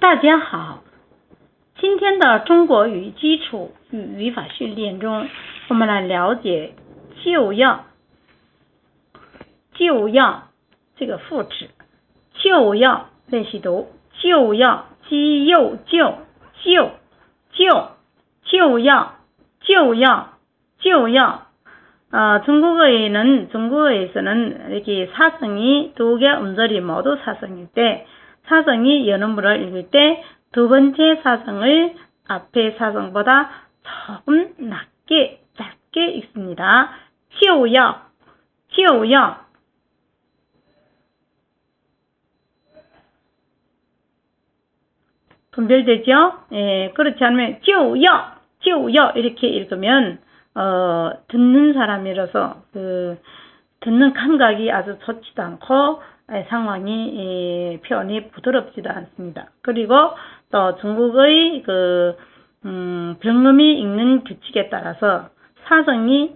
大家好，今天的中国语基础与语法训练中，我们来了解就要就要这个副词，就要练习读就要鸡又就就就就要就要就要 어, 중국어에는 중국어에서는 이렇게 사성이 두 개 음절이 모두 사성일 때 사성이 연음물을 읽을 때 두 번째 사성을 앞에 사성보다 조금 낮게 짧게 읽습니다. 치우요, 치우요. 분별되죠? 예, 그렇지 않으면 치우요, 치우요 이렇게 읽으면 어, 듣는 사람이라서 그 듣는 감각이 아주 좋지도 않고 예, 상황이 예, 표현이 부드럽지도 않습니다. 그리고 또 중국의 그 음, 병음이 읽는 규칙에 따라서 사정이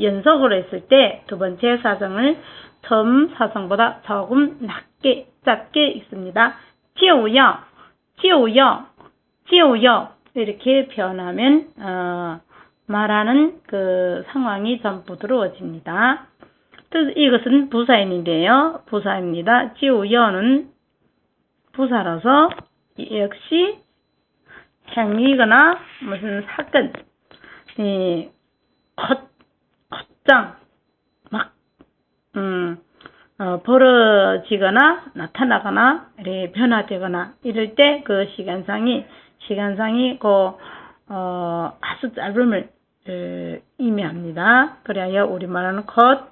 연속으로 했을 때 두 번째 사정을 처음 사성보다 조금 낮게 짧게 읽습니다. 지우요, 지우요, 지우요 이렇게 표현하면 어, 말하는 그 상황이 좀 부드러워집니다. 이것은 부사인인데요. 부사입니다. 지우여는 부사라서 역시 행위거나 무슨 사건, 이 겉, 겉장, 막, 음, 어, 벌어지거나 나타나거나 이렇게 변화되거나 이럴 때 그 시간상이 시간상이 그 어, 아주 짧음을 에, 의미합니다. 그래야 우리 말하는 겉,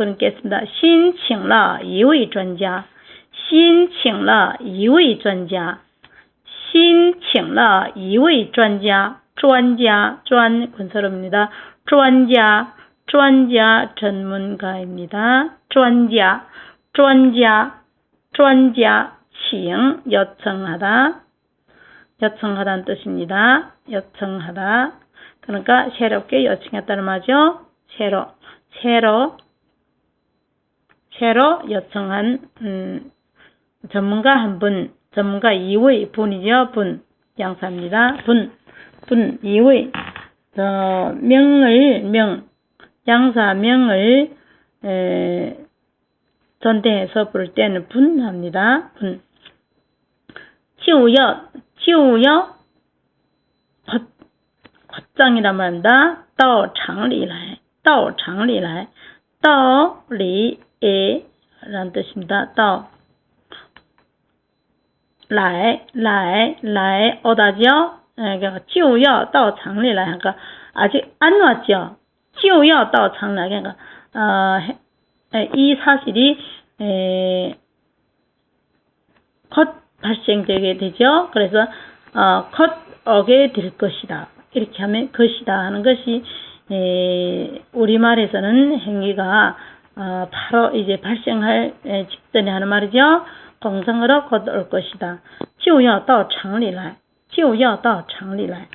그렇겠습니다. 신칭라 이위 전자. 신칭라 이위 전자. 신칭라 이위 전자. 전자 전 건설입니다. 전자 전자 전문가입니다. 전자 전자 전자 칭 요청하다 요청하다는 뜻입니다. 요청하다 그러니까 새롭게 요청했다는 말이죠. 새로 새로 새로 요청한 음, 전문가 한 분, 전문가 2의 분이죠. 분, 양사입니다. 분, 분 2의 어, 명을 명, 양사 명을 에, 전대해서 부를 때는 분 합니다. 분. 就要就要 곧장이란 말입니다. 到厂里来,到厂里来,到里 에 라는 뜻입니다. 到来来来 오다죠. 그러니까 就要到厂里来 그러니까 아직 안 왔죠. 就要到厂里 그러니까 어, 이 사실이 에, 곧 발생되게 되죠. 그래서 어, 곧 오게 될 것이다. 이렇게 하면 것이다 하는 것이 에, 우리말에서는 행위가 어, 바로 이제 발생할 에, 직전에 하는 말이죠. 공성으로 곧 올 것이다. 就要到厂里来.就要到厂里来.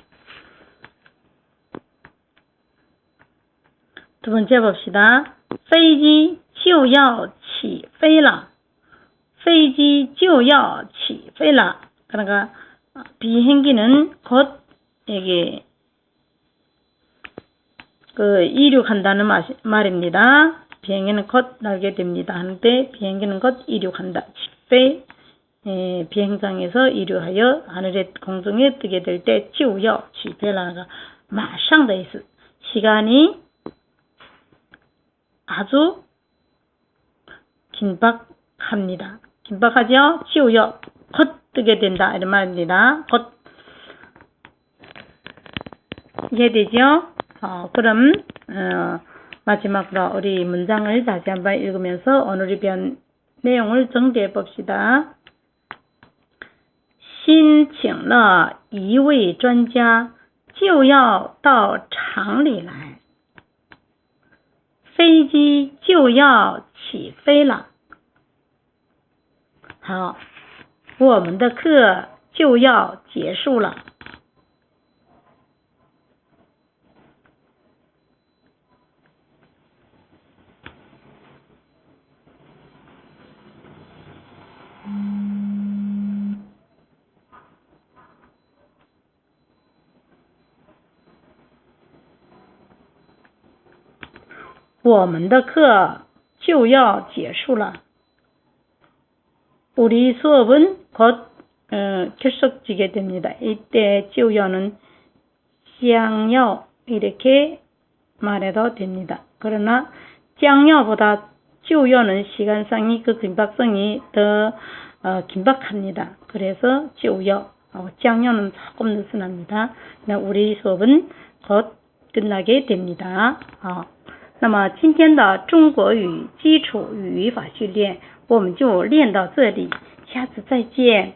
두 번째 봅시다. 飞机就要起飞了.飞机就要起飞了. 그러니까 비행기는 곧 이게 그 이륙한다는 말입니다. 비행기는 곧 날게 됩니다. 한때 비행기는 곧 이륙한다. 10배 에, 비행장에서 이륙하여 하늘의 공중에 뜨게 될 때 치우여 시베라가 마상 데이스 시간이 아주 긴박합니다. 긴박하죠? 치우여 곧 뜨게 된다 이런 말입니다. 곧 이해되죠? 어, 그럼 어, 마지막으로 우리 문장을 다시 한번 읽으면서 오늘 배운 내용을 정리해 봅시다. 新请了一位专家，就要到厂里来。飞机就要起飞了。好，我们的课就要结束了。 我们的课就要结束了。우리수업은곧결束지게됩니다 이때就要는将要이렇게 말해도 됩니다. 그러나 将要보다 就要는 시간상이 그 긴박성이 더 어, 긴박합니다. 그래서 就要 어, 将要는 조금 느슨합니다. 우리 수업은 곧 끝나게 됩니다. 어. 那么今天的中国语基础语法训练我们就练到这里，下次再见。